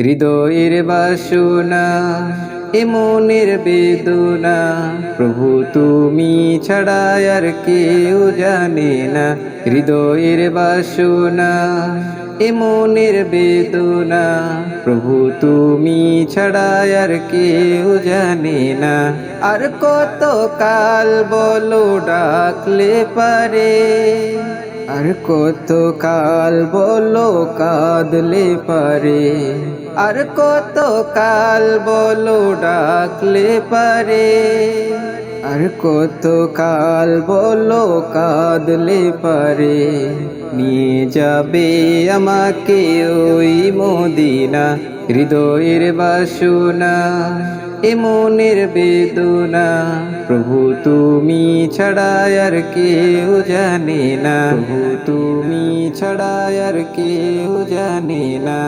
হৃদয়ের বাসনা এমনের বেদনা। প্রভু, তুমি ছাড়া আর কেউ জানে না হৃদয়ের বাসনা। এমনের বেদনা। প্রভু, তুমি ছাড়া আর কেউ জানে না। আর কত কাল বলো, ডাকলে পারে। আর কত কাল বলো কাঁদলে পারে? আর কত কাল বলো ডাকলে পারে? আর কত কাল বলো কাঁদলে পারে? নিয়ে যাবে আমাকে ওই মদিনা হৃদয়ের বাসনা এমনের বেদনা। প্রভু, তুমি ছাড়া আর কেউ জানে না। প্রভু, তুমি ছাড়া আর কেউ জানে না।